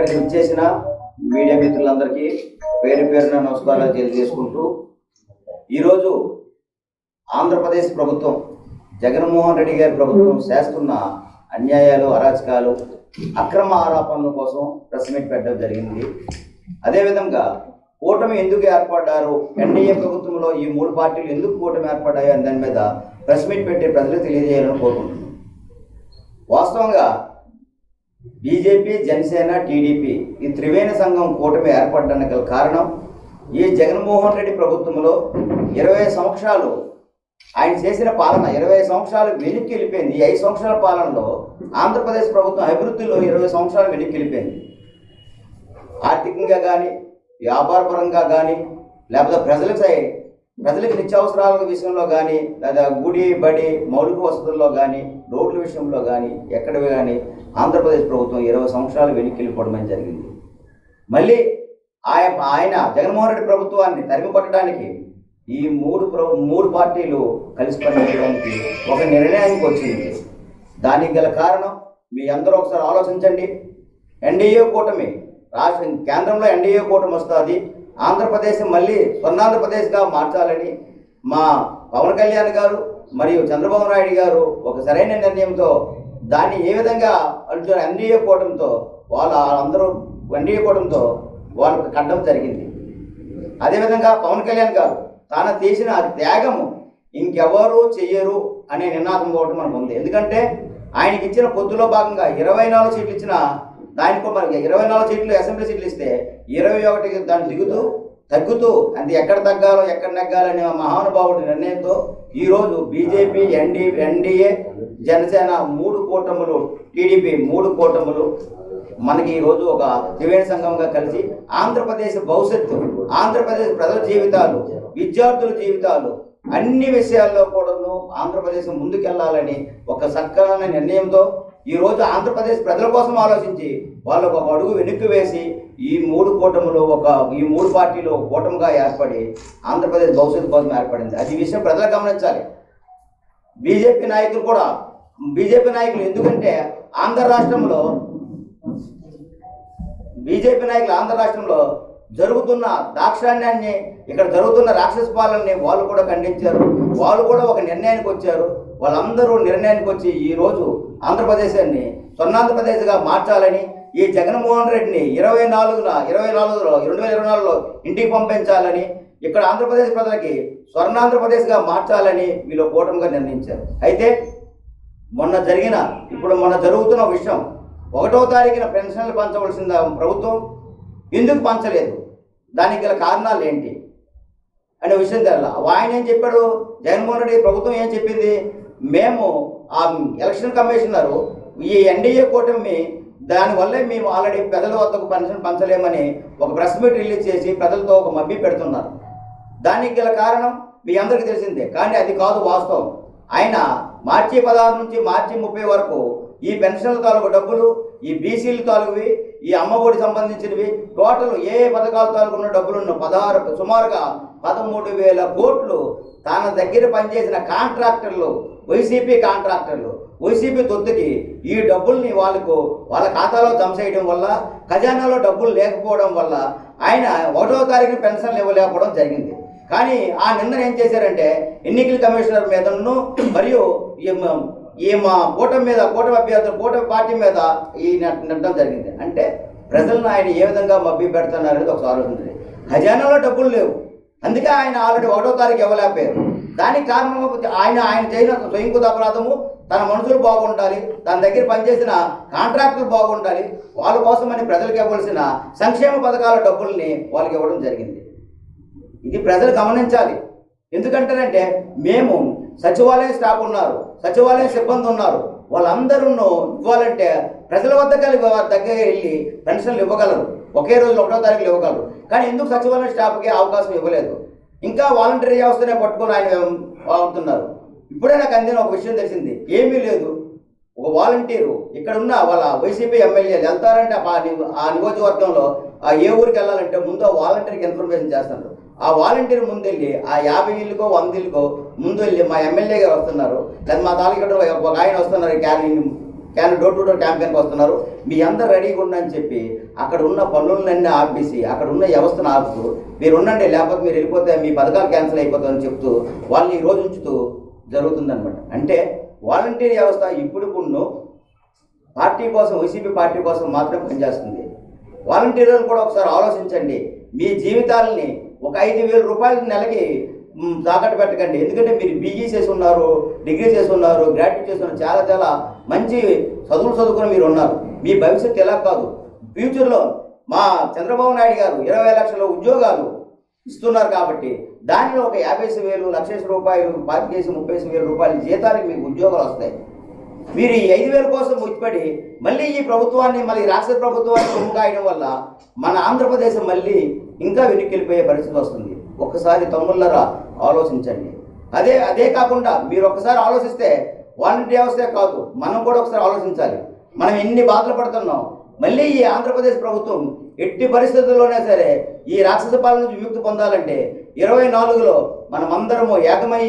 ఇక్కడికి వచ్చేసిన మీడియా మిత్రులందరికీ పేరు పేరున నమస్కారాలు తెలియజేసుకుంటూ ఈరోజు ఆంధ్రప్రదేశ్ ప్రభుత్వం జగన్మోహన్ రెడ్డి గారి ప్రభుత్వం చేస్తున్న అన్యాయాలు అరాచకాలు అక్రమ ఆరోపణల కోసం ప్రెస్ మీట్ పెట్టడం జరిగింది. అదేవిధంగా కూటమి ఎందుకు ఏర్పడ్డారు? ఎన్డీఏ ప్రభుత్వంలో ఈ మూడు పార్టీలు ఎందుకు కూటమి ఏర్పడ్డాయో అని దాని మీద ప్రెస్ మీట్ పెట్టి ప్రజలకు తెలియజేయాలని కోరుకుంటున్నాను వాస్తవంగా బీజేపీ జనసేన టీడీపీ ఈ త్రివేణి సంఘం కూటమి ఏర్పడడానికి గల కారణం ఈ జగన్మోహన్ రెడ్డి ప్రభుత్వంలో ఇరవై సంవత్సరాలు ఆయన చేసిన పాలన ఇరవై సంవత్సరాలు వెనక్కి వెళ్ళిపోయింది ఈ ఐదు సంవత్సరాల పాలనలో ఆంధ్రప్రదేశ్ ప్రభుత్వం అభివృద్ధిలో ఇరవై సంవత్సరాలు వెనక్కి వెళ్ళిపోయింది ఆర్థికంగా కానీ వ్యాపారపరంగా కానీ లేకపోతే ప్రజలకు సై- ప్రజలకు నిత్యావసరాల విషయంలో కానీ లేదా గుడి బడి మౌలిక వసతుల్లో కానీ రోడ్ల విషయంలో కానీ ఎక్కడ కానీ ఆంధ్రప్రదేశ్ ప్రభుత్వం ఇరవై సంవత్సరాలు వెనక్కి వెళ్ళిపోవడం జరిగింది. మళ్ళీ ఆయన ఆయన జగన్మోహన్ రెడ్డి ప్రభుత్వాన్ని తరిమి కొట్టడానికి ఈ మూడు మూడు పార్టీలు కలిసి పనిచేయడానికి ఒక నిర్ణయానికి వచ్చింది. దానికి గల కారణం మీ అందరూ ఒకసారి ఆలోచించండి. ఎన్డీఏ కూటమి రాష్ట్ర కేంద్రంలో ఎన్డీఏ కూటమి వస్తుంది. ఆంధ్రప్రదేశ్ మళ్ళీ స్వర్ణాంధ్రప్రదేశ్గా మార్చాలని మా పవన్ కళ్యాణ్ గారు మరియు చంద్రబాబు నాయుడు గారు ఒక సరైన నిర్ణయంతో దాన్ని ఏ విధంగా అంటున్న ఎన్డీఏ కూటమితో వాళ్ళ అందరూ ఎన్డీఏ కూటమితో కట్టడం జరిగింది. అదేవిధంగా పవన్ కళ్యాణ్ గారు తాను తీసిన త్యాగము ఇంకెవరు చెయ్యరు అనే నినాదం ఒకటి మనకు ఉంది. ఎందుకంటే ఆయనకి ఇచ్చిన పొద్దులో భాగంగా ఇరవై నాలుగు సీట్లు ఇచ్చిన దానికి మనకి ఇరవై నాలుగు సీట్లు అసెంబ్లీ సీట్లు ఇస్తే ఇరవై ఒకటికి దాన్ని దిగుతూ తగ్గుతూ అది ఎక్కడ తగ్గాలో ఎక్కడ నెగ్గాలనే మహానుభావుడి నిర్ణయంతో ఈరోజు బీజేపీ ఎన్డీ ఎన్డీఏ జనసేన మూడు కూటములు టీడీపీ మూడు కూటములు. మనకి ఈరోజు ఒక త్రివేణి సంఘంగా కలిసి ఆంధ్రప్రదేశ్ భవిష్యత్తు ఆంధ్రప్రదేశ్ ప్రజల జీవితాలు విద్యార్థుల జీవితాలు అన్ని విషయాల్లో కూడాను ఆంధ్రప్రదేశ్ ముందుకెళ్ళాలని ఒక సక్రమైన నిర్ణయంతో ఈరోజు ఆంధ్రప్రదేశ్ ప్రజల కోసం ఆలోచించి వాళ్ళు ఒక అడుగు వెనక్కి వేసి ఈ మూడు కూటములు ఒక ఈ మూడు పార్టీలు కూటమిగా ఏర్పడి ఆంధ్రప్రదేశ్ భవిష్యత్తు కోసం ఏర్పడింది. అది విషయం ప్రజలు గమనించాలి. బీజేపీ నాయకులు కూడా బీజేపీ నాయకులు ఎందుకంటే ఆంధ్ర రాష్ట్రంలో బీజేపీ నాయకులు ఆంధ్ర రాష్ట్రంలో జరుగుతున్న దాక్షాణ్యాన్ని ఇక్కడ జరుగుతున్న రాక్షస పాలనని వాళ్ళు కూడా ఖండించారు. వాళ్ళు కూడా ఒక నిర్ణయానికి వచ్చారు. వాళ్ళందరూ నిర్ణయానికి వచ్చి ఈ రోజు ఆంధ్రప్రదేశాన్ని స్వర్ణాంధ్రప్రదేశ్గా మార్చాలని ఈ జగన్మోహన్ రెడ్డిని ఇరవై నాలుగున ఇరవై నాలుగులో రెండు వేల ఇరవై నాలుగులో ఇంటికి పంపించాలని ఇక్కడ ఆంధ్రప్రదేశ్ ప్రజలకి స్వర్ణాంధ్రప్రదేశ్గా మార్చాలని వీళ్ళు కూటమిగా నిర్ణయించారు. అయితే మొన్న జరిగిన ఇప్పుడు మొన్న జరుగుతున్న విషయం ఒకటో తారీఖున పెన్షన్లు పంచవలసిన ప్రభుత్వం? ఎందుకు పంచలేదు? దానికి గల కారణాలు ఏంటి? అనే విషయం తెరలా. ఆయన ఏం చెప్పాడు? జగన్మోహన్ రెడ్డి ప్రభుత్వం ఏం చెప్పింది? మేము ఆ ఎలక్షన్ కమిషనరు ఈ ఎన్డీఏ కూటమి దానివల్లే మేము ఆల్రెడీ ప్రజల వద్దకు పెన్షన్ పంచలేమని ఒక ప్రెస్ మీట్ రిలీజ్ చేసి ప్రజలతో ఒక మబ్బి పెడుతున్నారు. దానికి గల కారణం మీ అందరికీ తెలిసిందే కానీ అది కాదు వాస్తవం. ఆయన మార్చి పదహారు నుంచి మార్చి ముప్పై వరకు ఈ పెన్షన్ల తాలూకు డబ్బులు ఈ బీసీల తాలూకువి ఈ అమ్మఒడి సంబంధించినవి టోటల్ ఏ ఏ పథకాల తాలూకు ఉన్న డబ్బులున్న పదహారు సుమారుగా పదమూడు వేల కోట్లు తన దగ్గర పనిచేసిన కాంట్రాక్టర్లు వైసీపీ కాంట్రాక్టర్లు వైసీపీ తొత్తుకి ఈ డబ్బుల్ని వాళ్ళకు వాళ్ళ ఖాతాలో జమ చేయడం వల్ల ఖజానాలో డబ్బులు లేకపోవడం వల్ల ఆయన ఒకటో తారీఖున పెన్షన్లు ఇవ్వలేకపోవడం జరిగింది. కానీ ఆ నిన్న ఏం చేశారంటే ఎన్నికల కమిషనర్ మీదను మరియు ఈ మా కూటమి మీద కూటమి అభ్యర్థులు కూటమి పార్టీ మీద ఈ నెట్టడం జరిగింది. అంటే ప్రజలను ఆయన ఏ విధంగా మబ్బి పెడుతున్నారు అనేది ఒకసారి ఆలోచించండి ఖజానాలో డబ్బులు లేవు. అందుకే ఆయన ఆల్రెడీ ఒకటో తారీఖు ఇవ్వలేకపోయారు. దానికి కారణం ఆయన ఆయన చేసిన స్వయంకృత అపరాధము తన మనుషులు బాగుండాలి తన దగ్గర పనిచేసిన కాంట్రాక్టులు బాగుండాలి వాళ్ళ కోసమని ప్రజలకు ఇవ్వాల్సిన సంక్షేమ పథకాల డబ్బుల్ని వాళ్ళకి ఇవ్వడం జరిగింది. ఇది ప్రజలు గమనించాలి. ఎందుకంటేనంటే మేము సచివాలయం స్టాఫ్ ఉన్నారు సచివాలయం సిబ్బంది ఉన్నారు వాళ్ళందరూ ఇవ్వాలంటే ప్రజల వద్ద కలిపి దగ్గర వెళ్ళి పెన్షన్లు ఇవ్వగలరు. ఒకే రోజు ఒకటో తారీఖులు ఇవ్వగలరు. కానీ ఎందుకు సచివాలయం స్టాఫ్కి అవకాశం ఇవ్వలేదు? ఇంకా వాలంటరీ వ్యవస్థనే పట్టుకొని ఆయన వాడుతున్నారు ఇప్పుడే నాకు అందిన ఒక విషయం తెలిసింది. ఏమీ లేదు. ఒక వాలంటీరు ఇక్కడ ఉన్న వాళ్ళ వైసీపీ ఎమ్మెల్యేలు వెళ్తారంటే ఆ ని- ఆ నియోజకవర్గంలో ఆ ఏ ఊరికి వెళ్ళాలంటే ముందు ఆ వాలంటీర్కి ఇన్ఫర్మేషన్ చేస్తున్నారు ఆ వాలంటీర్ ముందు వెళ్ళి ఆ యాభై ఇల్లుకో వంద ఇల్లుకో ముందు వెళ్ళి మా ఎమ్మెల్యే గారు వస్తున్నారు. లేదా మా తాలూకా ఒక ఆయన వస్తున్నారు can can door to door క్యాంపెయిన్కి వస్తున్నారు. మీ అందరు రెడీగా ఉండని చెప్పి అక్కడ ఉన్న పనులన్నీ ఆపేసి అక్కడ ఉన్న వ్యవస్థను ఆపుతూ మీరు ఉండండి లేకపోతే మీరు వెళ్ళిపోతే మీ పథకాలు క్యాన్సిల్ అయిపోతుందని చెప్తూ వాళ్ళని ఈ రోజు ఉంచుతూ జరుగుతుందనమాట అంటే వాలంటీర్ వ్యవస్థ ఇప్పుడు కొన్ని పార్టీ కోసం వైసీపీ పార్టీ కోసం మాత్రమే పనిచేస్తుంది. వాలంటీర్లను కూడా ఒకసారి ఆలోచించండి. మీ జీవితాలని ఒక ఐదు వేల రూపాయల నెలకి తాకట్టు పెట్టకండి. ఎందుకంటే మీరు బీఈ చేసి ఉన్నారు డిగ్రీ చేసి ఉన్నారు గ్రాడ్యుయేట్ చేసి ఉన్నారు చాలా చాలా మంచి చదువులు చదువుకుని మీరు ఉన్నారు. మీ భవిష్యత్తు ఎలా కాదు? ఫ్యూచర్లో మా చంద్రబాబు నాయుడు గారు ఇరవై లక్షల ఉద్యోగాలు ఇస్తున్నారు కాబట్టి దానిలో ఒక యాభై వేలు లక్ష రూపాయలు పాతికేసి ముప్పై వేల రూపాయల జీతానికి మీకు ఉద్యోగాలు వస్తాయి. మీరు ఈ ఐదు వేల కోసం ముచ్చిపడి మళ్ళీ ఈ ప్రభుత్వాన్ని మళ్ళీ రాష్ట్ర ప్రభుత్వాన్ని కొమ్ముకాయడం వల్ల మన ఆంధ్రప్రదేశ్ మళ్ళీ ఇంకా వెనక్కి వెళ్ళిపోయే పరిస్థితి వస్తుంది. ఒక్కసారి తమ్ముళ్ళరా ఆలోచించండి. అదే అదే కాకుండా మీరు ఒకసారి ఆలోచిస్తే వాలంటీ వ్యవస్థే కాదు. మనం కూడా ఒకసారి ఆలోచించాలి. మనం ఎన్ని బాధలు పడుతున్నాం? మళ్ళీ ఈ ఆంధ్రప్రదేశ్ ప్రభుత్వం ఎట్టి పరిస్థితుల్లోనే సరే ఈ రాక్షస పాలన నుంచి విముక్తి పొందాలంటే ఇరవై నాలుగులో మనమందరము ఏకమై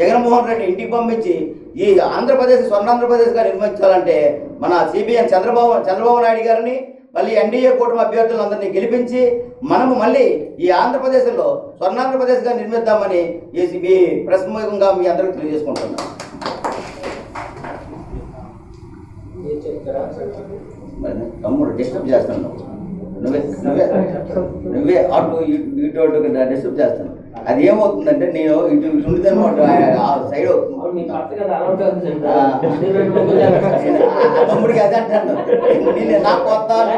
జగన్మోహన్ రెడ్డి ఇంటికి పంపించి ఈ ఆంధ్రప్రదేశ్ స్వర్ణాంధ్రప్రదేశ్గా నిర్మించాలంటే మన సిబిఎన్ చంద్రబాబు చంద్రబాబు నాయుడు గారిని మళ్ళీ ఎన్డీఏ కూటమి అభ్యర్థులందరినీ గెలిపించి మనము మళ్ళీ ఈ ఆంధ్రప్రదేశ్లో స్వర్ణాంధ్రప్రదేశ్గా నిర్మిద్దామని ఈ మీ ప్రెస్ మీ అందరికీ తెలియజేసుకుంటున్నాను మరి తమ్ముడు డిస్టర్బ్ చేస్తున్నావు నువ్వే నువ్వే నువ్వే అటు ఇటు అటు డిస్టర్బ్ చేస్తాను అది ఏమవుతుందంటే నేను ఇటు ఉండితే ఆ సైడ్ తమ్ముడికి అదే అంటాను. నేను నాకు కొత్త అది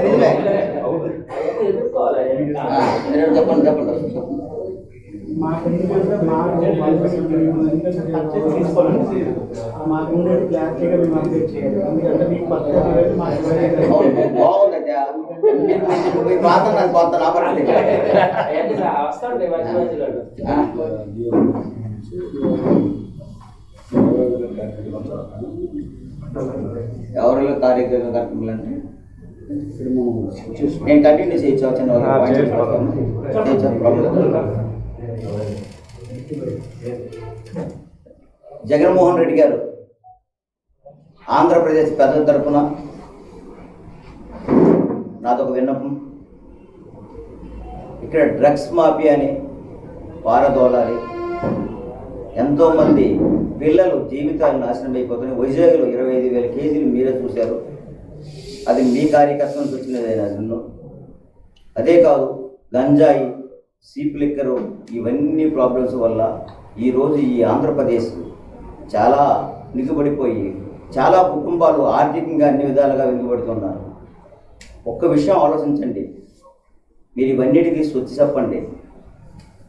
నిజమే. చెప్పండి చెప్పండి. మాకు ఎందుకంటే మాకు తీసుకోవాలండి మాకు ఉండేది క్లారిటీగా మేము అప్డేట్ చేయాలి ఎందుకంటే మీకు పద్ధతి అనేది మాకు ఇవ్వలేదు. అవును, బాగుందయ్యా మీరు మీ పాత నాకు కొత్త నా పరిస్థితి వస్తాండి మధ్య మధ్యలో ఆ, ఎవరిలో కార్యక్రమం కార్యక్రమాలు అంటే నేను కంటిన్యూ చేయొచ్చు చిన్న జగన్మోహన్ రెడ్డి గారు ఆంధ్రప్రదేశ్ పెద్దల తరఫున నాదొక విన్నపం. ఇక్కడ డ్రగ్స్ మాఫియాని పారదోలాలి. ఎంతోమంది పిల్లలు జీవితాలు నాశనం అయిపోతున్నాయి. వైజాగ్లో ఇరవై ఐదు వేల కేజీలు మీరే చూశారు. అది మీ కార్యకర్త నుంచి వచ్చినదేనా నన్ను? అదే కాదు గంజాయి సీప్ లిక్కరు ఇవన్నీ ప్రాబ్లమ్స్ వల్ల ఈరోజు ఈ ఆంధ్రప్రదేశ్ చాలా నిగుబడిపోయి చాలా కుటుంబాలు ఆర్థికంగా అన్ని విధాలుగా వెనుకబడుతున్నారు. ఒక్క విషయం ఆలోచించండి. మీరు ఇవన్నిటికీ స్వచ్ఛ చెప్పండి.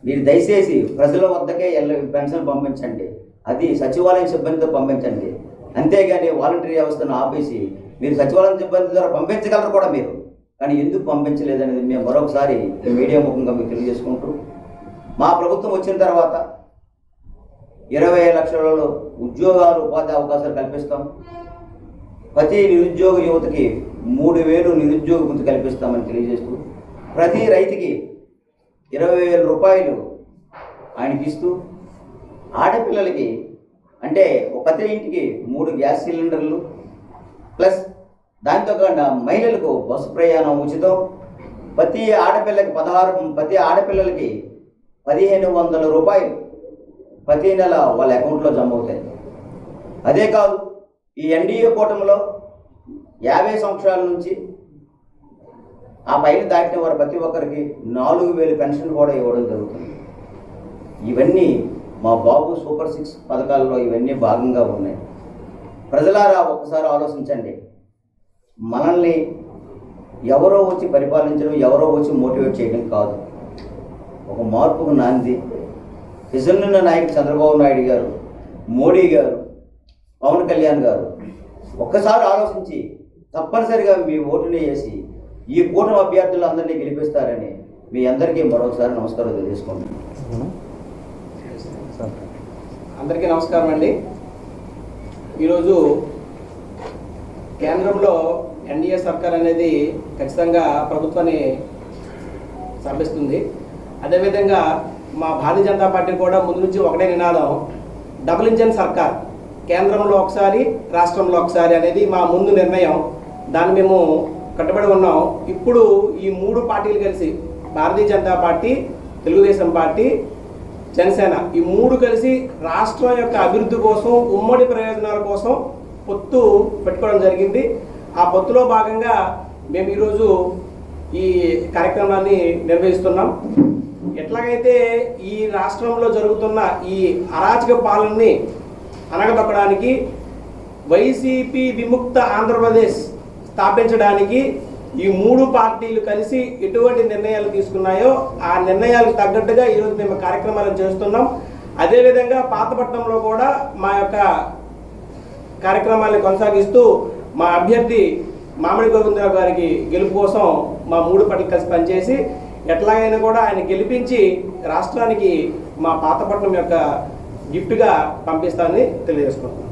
మీరు దయచేసి ప్రజల వద్దకే ఎల్ల పెన్షన్ పంపించండి. అది సచివాలయం సిబ్బందితో పంపించండి. అంతేగాని వాలంటరీ వ్యవస్థను ఆపేసి మీరు సచివాలయం సిబ్బంది ద్వారా పంపించగలరు కూడా మీరు. కానీ ఎందుకు పంపించలేదనేది మేము మరొకసారి మీడియా ముఖంగా మీకు తెలియజేసుకుంటూ మా ప్రభుత్వం వచ్చిన తర్వాత ఇరవై లక్షలలో ఉద్యోగాలు ఉపాధి అవకాశాలు కల్పిస్తాం. ప్రతి నిరుద్యోగ యువతకి మూడు వేలు నిరుద్యోగ వృత్తి కల్పిస్తామని తెలియజేస్తూ ప్రతి రైతుకి ఇరవై వేల రూపాయలు ఆయనకి ఇస్తూ ఆడపిల్లలకి అంటే ఒక ప్రతి ఇంటికి మూడు గ్యాస్ సిలిండర్లు ప్లస్ దాంతో కాకుండా మహిళలకు బస్సు ప్రయాణం ఉచితం. ప్రతి ఆడపిల్లకి పదహారు ప్రతి ఆడపిల్లలకి పదిహేను వందల రూపాయలు ప్రతి నెల వాళ్ళ అకౌంట్లో జమ అవుతాయి. అదే కాదు ఈ ఎన్డీఏ కూటమిలో యాభై సంవత్సరాల నుంచి ఆ పైన దాటిన వారు ప్రతి ఒక్కరికి నాలుగు వేలు పెన్షన్ కూడా ఇవ్వడం జరుగుతుంది. ఇవన్నీ మా బాబు సూపర్ సిక్స్ పథకాల్లో ఇవన్నీ భాగంగా ఉన్నాయి. ప్రజలారా ఒక్కసారి ఆలోచించండి. మనల్ని ఎవరో వచ్చి పరిపాలించడం ఎవరో వచ్చి మోటివేట్ చేయడం కాదు. ఒక మార్పుకు నాంది. విజన్నున్న నాయకుడు చంద్రబాబు నాయుడు గారు మోడీ గారు పవన్ కళ్యాణ్ గారు ఒక్కసారి ఆలోచించి తప్పనిసరిగా మీ ఓటుని వేసి ఈ కూటమి అభ్యర్థులు అందరినీ గెలిపిస్తారని మీ అందరికీ మరొకసారి నమస్కారం తెలియజేసుకుంటున్నాను. అందరికీ నమస్కారం అండి. ఈరోజు కేంద్రంలో ఎన్డీఏ సర్కార్ అనేది ఖచ్చితంగా ప్రభుత్వాన్ని సమర్పిస్తుంది అదేవిధంగా మా భారతీయ జనతా పార్టీ కూడా ముందు నుంచి ఒకటే నినాదం డబుల్ ఇంజన్ సర్కార్ కేంద్రంలో ఒకసారి రాష్ట్రంలో ఒకసారి అనేది మా ముందు నిర్ణయం. దాన్ని మేము కట్టుబడి ఉన్నాం. ఇప్పుడు ఈ మూడు పార్టీలు కలిసి భారతీయ జనతా పార్టీ తెలుగుదేశం పార్టీ జనసేన ఈ మూడు కలిసి రాష్ట్రం యొక్క అభివృద్ధి కోసం ఉమ్మడి ప్రయోజనాల కోసం పొత్తు పెట్టుకోవడం జరిగింది. ఆ పొత్తులో భాగంగా మేము ఈరోజు ఈ కార్యక్రమాన్ని నిర్వహిస్తున్నాం. ఎట్లాగైతే ఈ రాష్ట్రంలో జరుగుతున్న ఈ అరాచక పాలనని అనగదొక్కడానికి వైసీపీ విముక్త ఆంధ్రప్రదేశ్ స్థాపించడానికి ఈ మూడు పార్టీలు కలిసి ఎటువంటి నిర్ణయాలు తీసుకున్నాయో ఆ నిర్ణయాలకు తగ్గట్టుగా ఈరోజు మేము కార్యక్రమాలను చేస్తున్నాం. అదేవిధంగా పాతపట్నంలో కూడా మా యొక్క కార్యక్రమాన్ని కొనసాగిస్తూ మా అభ్యర్థి మామిడి గోవిందరావు గారికి గెలుపు కోసం మా మూడు పట్ల కలిసి పనిచేసి ఎట్లాగైనా కూడా ఆయన గెలిపించి రాష్ట్రానికి మా పాతపట్నం యొక్క గిఫ్ట్గా పంపిస్తానని తెలియజేసుకుంటున్నాను.